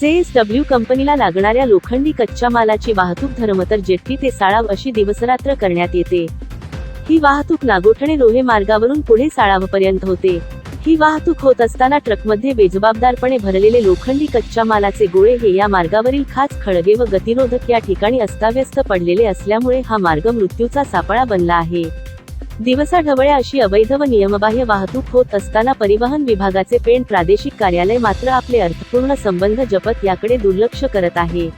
जे S W कंपनीला लागणाऱ्या लोखंडी कच्च्या मालाची वाहतूक धर्मतर जेट्टी ते साळाव अशी दिवसरात्र करण्यात येते. ही वाहतूक नागोठणे रोहे मार्गावरून पुढे साळावपर्यंत होते. ही वाहतूक होत असताना ट्रकमध्ये बेजबाबदारपणे भरलेले लोखंडी कच्च्या मालाचे गोळे हे या मार्गावरील खाच खळगे व गतिरोधक या ठिकाणी अस्ताव्यस्त पडलेले असल्यामुळे हा मार्ग मृत्यूचा सापळा बनला आहे. दिवसा ढवळ्या अशी अवैध व नियमबाह्य वाहतूक होत असताना परिवहन विभागाचे पेण प्रादेशिक कार्यालय मात्र आपले अर्थपूर्ण संबंध जपत याकडे दुर्लक्ष करत आहे.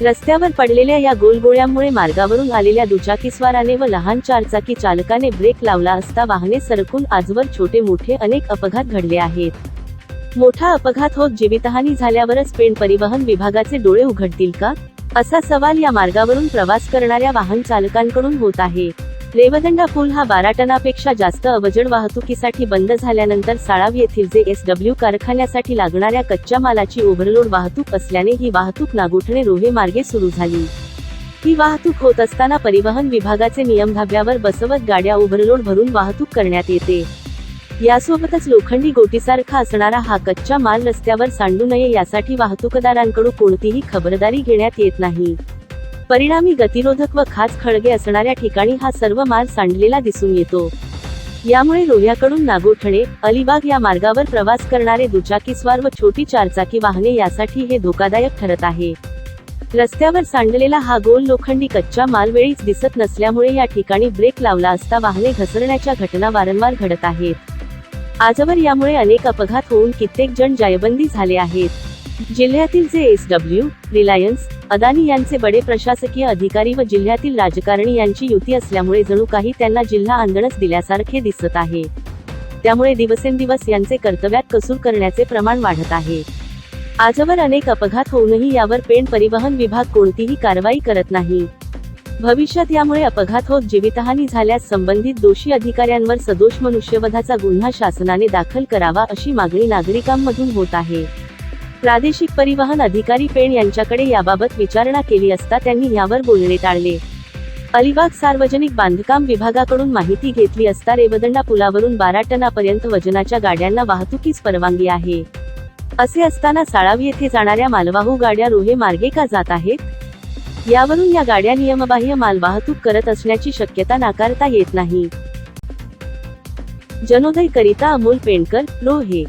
रस्त्यावर पडलेल्या या गोलगोळ्यामुळे मार्गावरून आलेल्या दुचाकीस्वाराने व लहान चारचाकी चालकाने ब्रेक लावला असता वाहने सरकून आजवर छोटे मोठे अनेक अपघात घडले आहेत. मोठा अपघात होत जीवितहानी झाल्यावरच पेण परिवहन विभागाचे डोळे उघडतील का? असा सवाल या मार्गावरून प्रवास करणाऱ्या वाहन चालकांकडून होत आहे. रेवदंडा पूल हा बारा टनापेक्षा जास्त अवजड वाहतुकीसाठी बंद झाल्यानंतर साळाव येथील जे एस डब्ल्यू कारखान्यासाठी लागणाऱ्या कच्च्या मालाची ओव्हरलोड वाहतूक असल्याने ही वाहतूक नागोठणे रोहे मार्गे सुरू झाली. ही वाहतूक होत असताना परिवहन विभागाचे नियम धाब्यावर बसवत गाड्या ओव्हरलोड भरून वाहतूक करण्यात येते. यासोबतच लोखंडी गोटीसारखा असणारा हा कच्चा माल रस्त्यावर सांडू नये यासाठी वाहतूकदारांकडून कोणतीही खबरदारी घेण्यात येत नाही. परिणामी गतिरोधक व खास खळगे असणाऱ्या ठिकाणी हा सर्व माल सांडलेला दिसून येतो. यामुळे रोह्याकडून नागोठणे अलिबाग या मार्गावर प्रवास करणारे दुचाकीस्वार व छोटी चारचाकी वाहने यासाठी हे धोकादायक ठरत आहे. रस्त्यावर सांडलेला हा गोल लोखंडी कच्चा माल वेळीच दिसत नसल्यामुळे या ठिकाणी ब्रेक लावला असता वाहने घसरण्याच्या घटना वारंवार घडत आहेत. आजवर यामुळे अनेक अपघात होऊन कित्येक जण जायबंदी झाले आहेत. जिल्ह्यातील जे एस डब्ल्यू रिलायन्स अदानी यांचे बडे प्रशासकीय अधिकारी व जिल्ह्यातील राजकारणी यांची युती असल्यामुळे जणू काही त्यांना जिल्हा आंदणच दिल्यासारखे दिसत आहे. त्यामुळे दिवसेंदिवस यांचे कर्तव्यात कसूर करण्याचे प्रमाण वाढत आहे. आजवर अनेक अपघात होऊनही यावर पेण परिवहन विभाग कोणतीही कारवाई करत नाही. भविष्यात यामुळे अपघात होत जीवितहानी झाल्यास संबंधित दोषी अधिकाऱ्यांवर सदोष मनुष्यवधाचा गुन्हा शासनाने दाखल करावा अशी मागणी नागरिकांमधून होत आहे. प्रादेशिक परिवहन अधिकारी पेण यांच्याकडे याबाबत विचारणा केली असता त्यांनी यावर बोलणे टाळले. अलिबाग सार्वजनिक बांधकाम विभागाकडून माहिती घेतली असता रेवदंडा पुलावरून बारा टनापर्यंत वजनाच्या गाड्यांना वाहतुकीस परवानगी आहे. असे असताना साळाव येथे जाणाऱ्या मालवाहू गाड्या रोहे मार्गे का जात आहेत? यावरून या गाड्या नियमबाह्य माल वाहतूक करत असण्याची शक्यता नाकारता येत नाही. जनोदय करिता अमोल पेंडकर रोहे